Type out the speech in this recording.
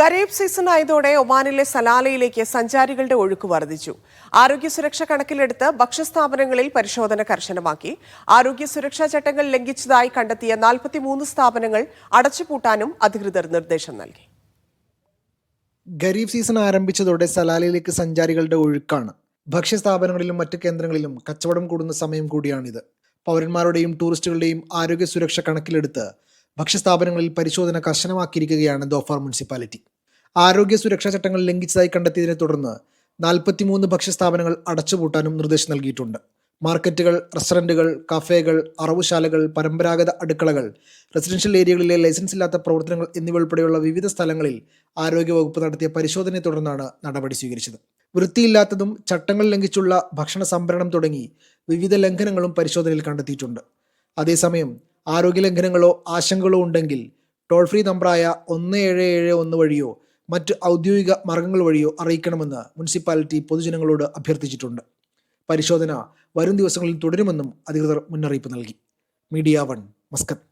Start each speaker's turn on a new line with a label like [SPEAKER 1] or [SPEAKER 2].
[SPEAKER 1] ഖരീബ് season ആയതോടെ ഒമാനിലെ സലാലയിലേക്ക് സഞ്ചാരികളുടെ ഒഴുക്ക് വർദ്ധിച്ചു. ആരോഗ്യ സുരക്ഷ കണക്കിലെടുത്ത് ഭക്ഷ്യസ്ഥാപനങ്ങളിൽ പരിശോധന കർശനമാക്കി. ആരോഗ്യ സുരക്ഷാ ചട്ടങ്ങൾ ലംഘിച്ചതായി കണ്ടെത്തിയ നാൽപ്പത്തിമൂന്ന് സ്ഥാപനങ്ങൾ അടച്ചുപൂട്ടാനും അധികൃതർ നിർദ്ദേശം നൽകി.
[SPEAKER 2] ഖരീഫ് സീസൺ ആരംഭിച്ചതോടെ സലാലയിലേക്ക് സഞ്ചാരികളുടെ ഒഴുക്കാണ്. ഭക്ഷ്യസ്ഥാപനങ്ങളിലും മറ്റ് കേന്ദ്രങ്ങളിലും കച്ചവടം കൂടുന്ന സമയം കൂടിയാണിത്. പൗരന്മാരുടെയും ടൂറിസ്റ്റുകളുടെയും ആരോഗ്യ സുരക്ഷ കണക്കിലെടുത്ത് ഭക്ഷ്യസ്ഥാപനങ്ങളിൽ പരിശോധന കർശനമാക്കിയിരിക്കുകയാണ് ദോഫാർ മുനിസിപ്പാലിറ്റി. ആരോഗ്യ സുരക്ഷാ ചട്ടങ്ങൾ ലംഘിച്ചതായി കണ്ടെത്തിയതിനെ തുടർന്ന് നാൽപ്പത്തിമൂന്ന് ഭക്ഷ്യസ്ഥാപനങ്ങൾ അടച്ചുപൂട്ടാനും നിർദ്ദേശം നൽകിയിട്ടുണ്ട്. മാർക്കറ്റുകൾ റെസ്റ്റോറന്റുകൾ കഫേകൾ അറവുശാലകൾ പരമ്പരാഗത അടുക്കളകൾ റെസിഡൻഷ്യൽ ഏരിയകളിലെ ലൈസൻസ് ഇല്ലാത്ത പ്രവർത്തനങ്ങൾ എന്നിവ ഉൾപ്പെടെയുള്ള വിവിധ സ്ഥലങ്ങളിൽ ആരോഗ്യവകുപ്പ് നടത്തിയ പരിശോധനയെ തുടർന്നാണ് നടപടി സ്വീകരിച്ചത്. വൃത്തിയില്ലാത്തതും ചട്ടങ്ങൾ ലംഘിച്ചുള്ള ഭക്ഷണ സംഭരണം തുടങ്ങി വിവിധ ലംഘനങ്ങളും പരിശോധനയിൽ കണ്ടെത്തിയിട്ടുണ്ട്. അതേസമയം ആരോഗ്യ ലംഘനങ്ങളോ ആശങ്കകളോ ഉണ്ടെങ്കിൽ ടോൾ ഫ്രീ നമ്പറായ ഒന്ന് ഏഴ് ഏഴ് ഒന്ന് വഴിയോ മറ്റ് ഔദ്യോഗിക മാർഗങ്ങൾ വഴിയോ അറിയിക്കണമെന്ന് മുനിസിപ്പാലിറ്റി പൊതുജനങ്ങളോട് അഭ്യർത്ഥിച്ചിട്ടുണ്ട്. പരിശോധന വരും ദിവസങ്ങളിൽ തുടരുമെന്നും അധികൃതർ മുന്നറിയിപ്പ് നൽകി. Media One Muscat.